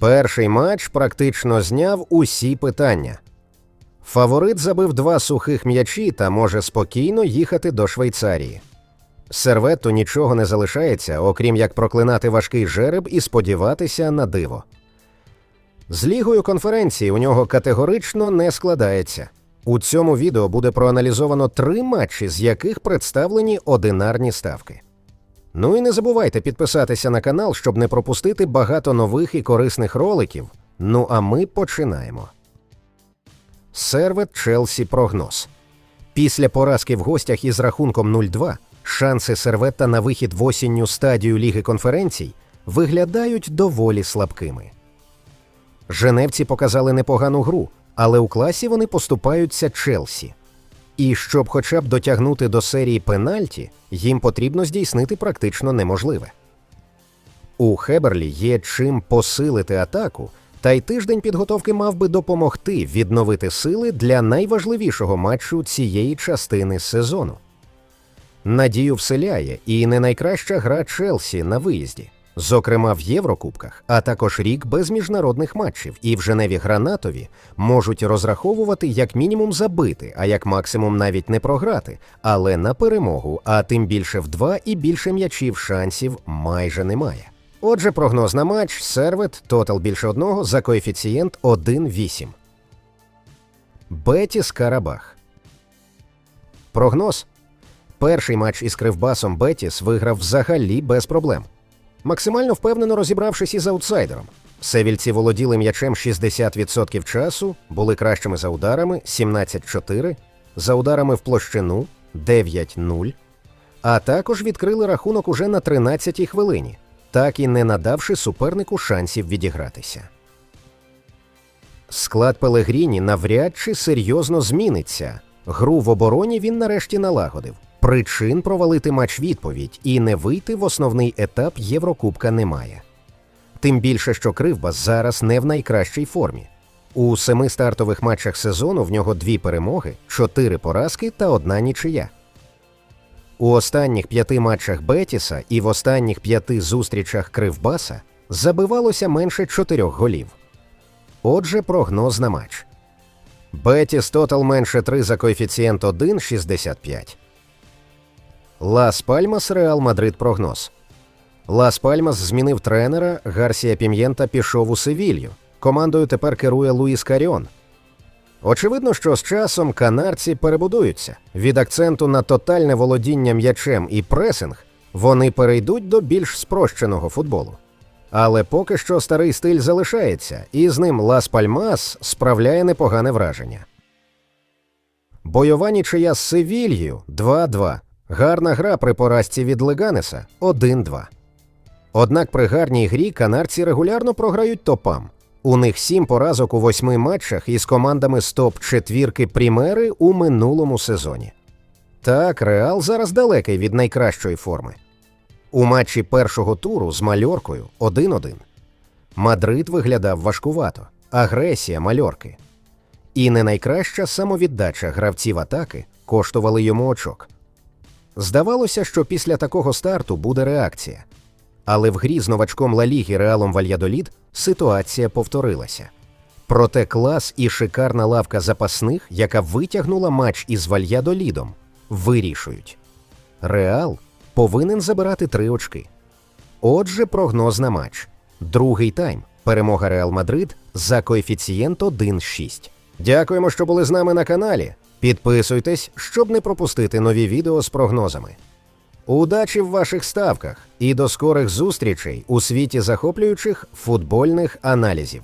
Перший матч практично зняв усі питання. Фаворит забив два сухих м'ячі та може спокійно їхати до Швейцарії. Серветту нічого не залишається, окрім як проклинати важкий жереб і сподіватися на диво. З лігою конференції у нього категорично не складається. У цьому відео буде проаналізовано три матчі, з яких представлені одинарні ставки. Ну і не забувайте підписатися на канал, щоб не пропустити багато нових і корисних роликів. Ну а ми починаємо. Сервет Челсі прогноз. Після поразки в гостях із рахунком 0-2 шанси серветта на вихід в осінню стадію Ліги конференцій виглядають доволі слабкими. Женевці показали непогану гру, але у класі вони поступаються Челсі. І щоб хоча б дотягнути до серії пенальті, їм потрібно здійснити практично неможливе. У Хеберлі є чим посилити атаку, та й тиждень підготовки мав би допомогти відновити сили для найважливішого матчу цієї частини сезону. Надію вселяє і не найкраща гра Челсі на виїзді, зокрема в Єврокубках, а також рік без міжнародних матчів, і в Женеві Гранатові можуть розраховувати як мінімум забити, а як максимум навіть не програти, але на перемогу, а тим більше в два і більше м'ячів шансів майже немає. Отже, прогноз на матч Сервет, тотал більше одного за коефіцієнт 1,8. Бетіс Карабах. Прогноз. Перший матч із Кривбасом Бетіс виграв взагалі без проблем. Максимально впевнено розібравшись із аутсайдером. Севільці володіли м'ячем 60% часу, були кращими за ударами 17-4, за ударами в площину 9-0, а також відкрили рахунок уже на 13-й хвилині, так і не надавши супернику шансів відігратися. Склад Пелегріні навряд чи серйозно зміниться. Гру в обороні він нарешті налагодив. Причин провалити матч відповідь і не вийти в основний етап Єврокубка немає. Тим більше, що Кривбас зараз не в найкращій формі. У семи стартових матчах сезону в нього дві перемоги, чотири поразки та одна нічия. У останніх п'яти матчах Бетіса і в останніх п'яти зустрічах Кривбаса забивалося менше чотирьох голів. Отже, прогноз на матч. Бетіс тотал менше 3 за коефіцієнт 1,65. Лас Пальмас Реал Мадрид прогноз. Лас Пальмас змінив тренера, Гарсія Пім'єнта пішов у Севілью. Командою тепер керує Луїс Каріон. Очевидно, що з часом канарці перебудуються. Від акценту на тотальне володіння м'ячем і пресинг вони перейдуть до більш спрощеного футболу. Але поки що старий стиль залишається, і з ним Лас Пальмас справляє непогане враження. Бойова нічия з Севільєю 2-2. Гарна гра при поразці від Леганеса 1-2. Однак при гарній грі канарці регулярно програють топам. У них сім поразок у восьми матчах із командами з топ-четвірки Прімери у минулому сезоні. Так, Реал зараз далекий від найкращої форми. У матчі першого туру з Мальоркою 1-1. Мадрид виглядав важкувато, агресія мальорки. І не найкраща самовіддача гравців атаки коштували йому очок. Здавалося, що після такого старту буде реакція. Але в грі з новачком Ла Ліги Реалом Вальядолід ситуація повторилася. Проте клас і шикарна лавка запасних, яка витягнула матч із Вальядолідом, вирішують. Реал повинен забирати три очки. Отже, прогноз на матч. Другий тайм. Перемога Реал Мадрид за коефіцієнт 1,6. Дякуємо, що були з нами на каналі. Підписуйтесь, щоб не пропустити нові відео з прогнозами. Удачі в ваших ставках і до скорих зустрічей у світі захоплюючих футбольних аналізів.